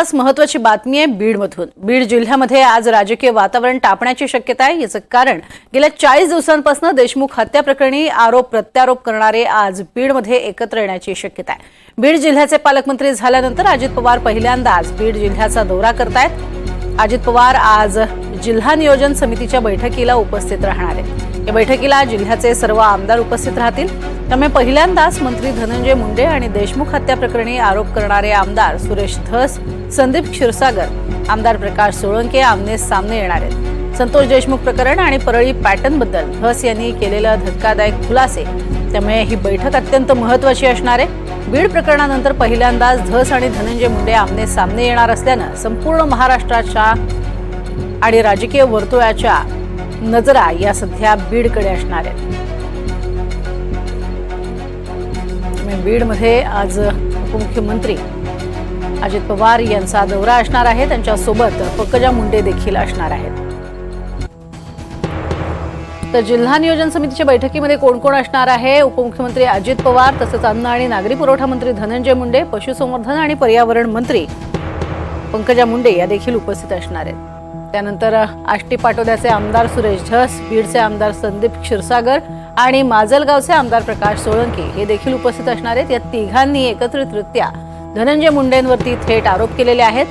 आज महत्वाची बातमी आहे बीडमधून. बीड जिल्ह्यामध्ये आज राजकीय वातावरण तापण्याची शक्यता आहे. याचं कारण गेल्या चाळीस दिवसांपासून देशमुख हत्या प्रकरणी आरोप प्रत्यारोप करणारे आज बीडमध्ये एकत्र येण्याची शक्यता आहे. बीड जिल्ह्याचे पालकमंत्री झाल्यानंतर अजित पवार पहिल्यांदाच बीड जिल्ह्याचा दौरा करतायत. अजित पवार आज जिल्हा नियोजन समितीच्या बैठकीला उपस्थित राहणार आहेत. या बैठकीला जिल्ह्याचे सर्व आमदार उपस्थित राहतील. त्यामुळे पहिल्यांदाच मंत्री धनंजय मुंडे आणि देशमुख हत्या प्रकरणी आरोप करणारे आमदार सुरेश धस संदीप क्षीरसागर आमदार प्रकाश सोळंके आमने सामने येणार आहेत. संतोष देशमुख प्रकरण आणि परळी पॅटर्नबद्दल धस यांनी केलेलं धक्कादायक खुलासे. त्यामुळे ही बैठक अत्यंत महत्वाची असणार आहे. बीड प्रकरणानंतर पहिल्यांदाच धस आणि धनंजय मुंडे आमने सामने येणार असल्यानं संपूर्ण महाराष्ट्राच्या आणि राजकीय वर्तुळाच्या नजरा या सध्या बीडकडे असणार आहेत. बीडमध्ये आज उपमुख्यमंत्री अजित पवार यांचा दौरा असणार आहे. त्यांच्यासोबत पंकजा मुंडे देखील असणार आहेत. तर जिल्हा नियोजन समितीच्या बैठकीमध्ये कोण कोण असणार आहे? उपमुख्यमंत्री अजित पवार तसंच अन्न आणि नागरी पुरवठा मंत्री धनंजय मुंडे पशुसंवर्धन आणि पर्यावरण मंत्री पंकजा मुंडे या देखील उपस्थित असणार आहेत. त्यानंतर आष्टी पाटोद्याचे आमदार सुरेश झस बीडचे आमदार संदीप क्षीरसागर आणि माजलगावचे आमदार प्रकाश सोळंकी हे देखील उपस्थित असणार आहेत. या तिघांनी एकत्रितरित्या धनंजय मुंडेंवरती थेट आरोप केलेले आहेत.